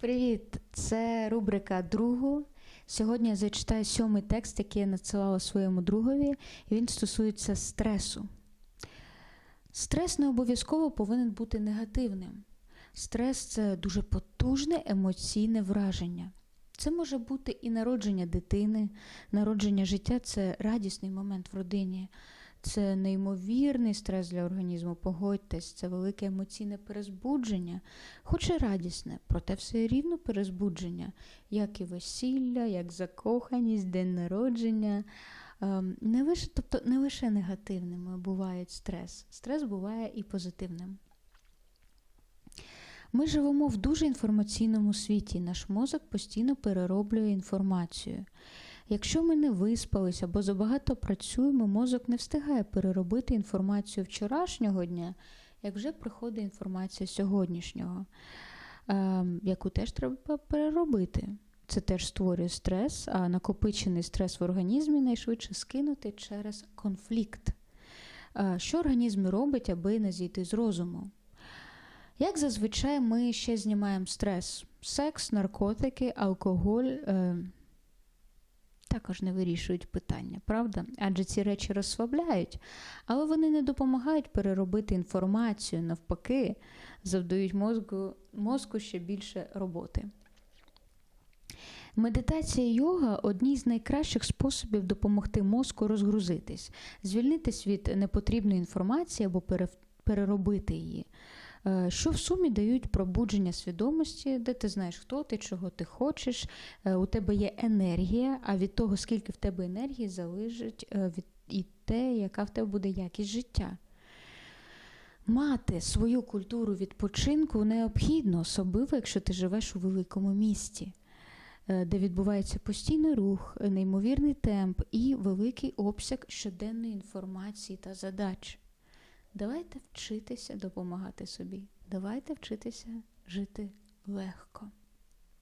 Привіт! Це рубрика Другу. Сьогодні я зачитаю сьомий текст, який я надсилала своєму другові, він стосується стресу. Стрес не обов'язково повинен бути негативним. Стрес це дуже потужне емоційне враження. Це може бути і народження дитини, народження життя це радісний момент в родині, це неймовірний стрес для організму. Погодьтесь, це велике емоційне перезбудження, хоч і радісне, проте все рівно перезбудження, як і весілля, як закоханість, день народження. Ем, Не лише, тобто не лише негативними буває стрес, стрес буває і позитивним. Ми живемо в дуже інформаційному світі. Наш мозок постійно перероблює інформацію. Якщо ми не виспались або забагато працюємо, мозок не встигає переробити інформацію вчорашнього дня, як вже приходить інформація сьогоднішнього, ем, яку теж треба переробити. Це теж створює стрес, а накопичений стрес в організмі найшвидше скинути через конфлікт. Е, Що організм робить, аби не зійти з розуму? Як зазвичай ми ще знімаємо стрес? Секс, наркотики, алкоголь е, також не вирішують питання, правда? Адже ці речі розслабляють, але вони не допомагають переробити інформацію, навпаки, завдають мозку, мозку ще більше роботи. Медитація йога одні з найкращих способів допомогти мозку розгрузитись, звільнитись від непотрібної інформації або переробити її. Е, Що в сумі дають пробудження свідомості, де ти знаєш, хто ти, чого ти хочеш, е, у тебе є енергія, а від того, скільки в тебе енергії, залежить е, від і те, яка в тебе буде якість життя. Мати свою культуру відпочинку необхідно, особливо, якщо ти живеш у великому місті, де відбувається постійний рух, неймовірний темп і великий обсяг щоденної інформації та задач. Давайте вчитися допомагати собі. Давайте вчитися жити легко.